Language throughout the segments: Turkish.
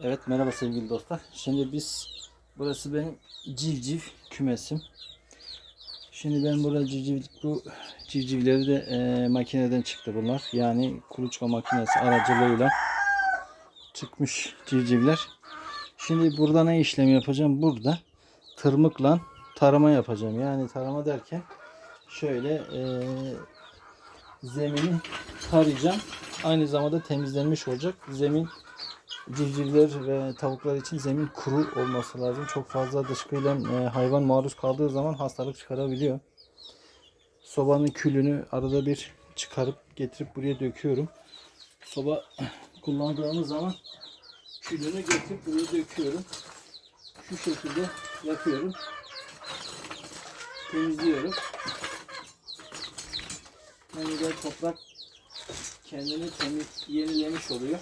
Evet merhaba sevgili dostlar. Şimdi biz burası benim civciv kümesim. Şimdi ben burada civciv bu civcivleri de e, makineden çıktı bunlar. Yani kuluçka makinesi aracılığıyla çıkmış civcivler. Şimdi burada ne işlem yapacağım? Burada tırmıkla tarama yapacağım. Yani tarama derken şöyle e, zemini tarayacağım. Aynı zamanda temizlenmiş olacak. Zemin civcivler ve tavuklar için zemin kuru olması lazım. Çok fazla dışkıyla e, hayvan maruz kaldığı zaman hastalık çıkarabiliyor. Sobanın külünü arada bir çıkarıp getirip buraya döküyorum. Soba kullandığımız zaman külünü getirip buraya döküyorum. Şu şekilde yapıyorum. Temizliyorum. Yani de toprak kendini temiz yenilemiş oluyor.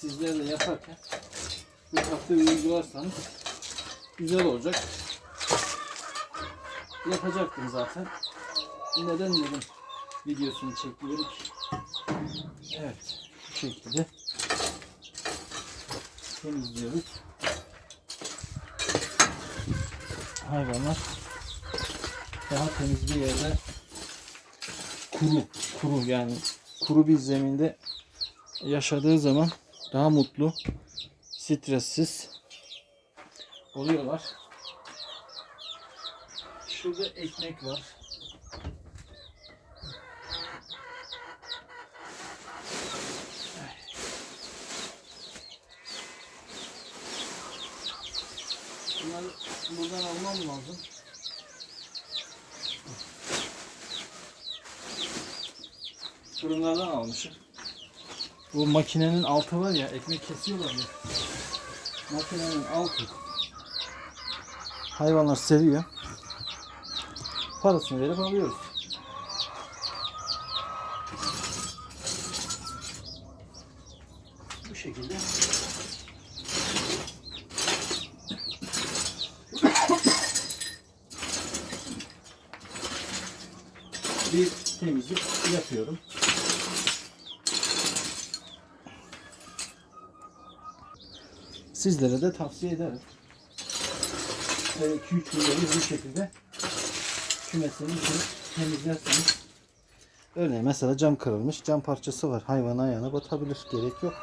Sizler de yaparken bu taktiği uygularsanız güzel olacak. Yapacaktım zaten. Neden dedim videosunu çekiyorum ki. Evet bu şekilde temizliyoruz. Hayvanlar daha temiz bir yerde kuru kuru yani kuru bir zeminde yaşadığı zaman daha mutlu, stressiz oluyorlar. Şurada ekmek var. Bunları buradan almam lazım. Fırınlardan almışım. Bu makinenin altı var ya ekmek kesiyorlar ya. Makinenin altı. Hayvanlar seviyor. Parasını verip alıyoruz. Bu şekilde. Bir temizlik yapıyorum. Sizlere de tavsiye ederim. Böyle 2-3 günde bu şekilde kümesini temizlerseniz Örneğin mesela cam kırılmış. Cam parçası var. Hayvan ayağına batabilir. Gerek yok.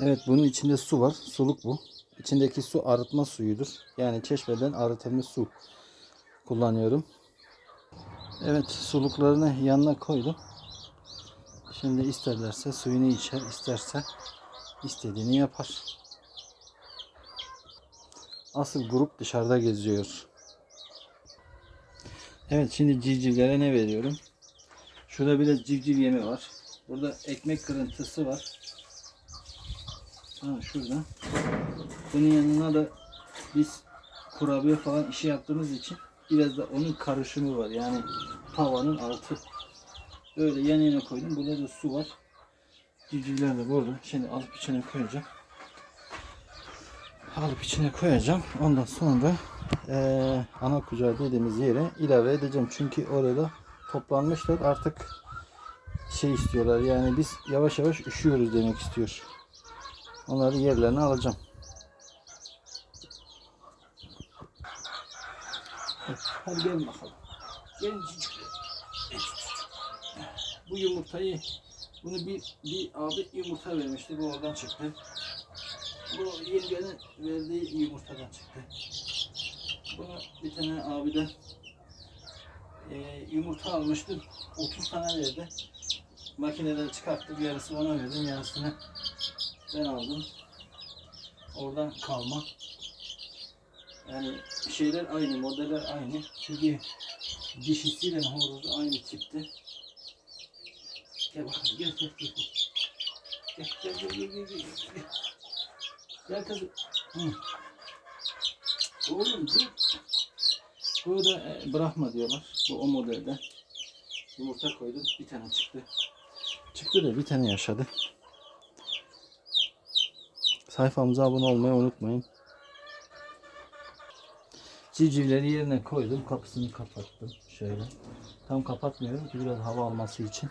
Evet bunun içinde su var. Suluk bu. İçindeki su arıtma suyudur. Yani çeşmeden arıtılmış su kullanıyorum. Evet suluklarını yanına koydum. Şimdi isterlerse suyunu içer, isterse istediğini yapar. Asıl grup dışarıda geziyor. Evet şimdi civcivlere ne veriyorum? Şurada bir de civciv yemi var. Burada ekmek kırıntısı var. Ha şurada. Bunun yanına da biz kurabiye falan işi yaptığımız için biraz da onun karışımı var. Yani tavanın altı. Böyle yan yana koydum. Burada da su var. Civcivler de burada. Şimdi alıp içine koyacağım. Alıp içine koyacağım. Ondan sonra eee ana kucağı dediğimiz yere ilave edeceğim. Çünkü orada toplanmışlar. Artık şey istiyorlar. Yani biz yavaş yavaş üşüyoruz demek istiyor. Onları yerlerine alacağım. Hadi gelin bakalım. Gelin cicikler. Bu yumurtayı bunu bir, bir abi yumurta vermişti. Bu oradan çıktı. Bu yengenin verdiği yumurtadan çıktı. Bunu bir tane abiden e, yumurta almıştım. 30 tane verdi. Makineden çıkarttım. Yarısı ona verdim. Yarısını ben aldım. Oradan kalma. Yani şeyler aynı, modeller aynı. Çünkü dişisiyle horozu aynı tipte. Gel bakalım gel gel gel. Gel gel gel gel gel gel. Gel, kızım. Hı. Oğlum dur. Burada e, bırakma diyorlar. Bu o modelde. Yumurta koydum. Bir tane çıktı. Çıktı da bir tane yaşadı. Sayfamıza abone olmayı unutmayın. Civcivleri yerine koydum. Kapısını kapattım. Şöyle. Tam kapatmıyorum ki biraz hava alması için.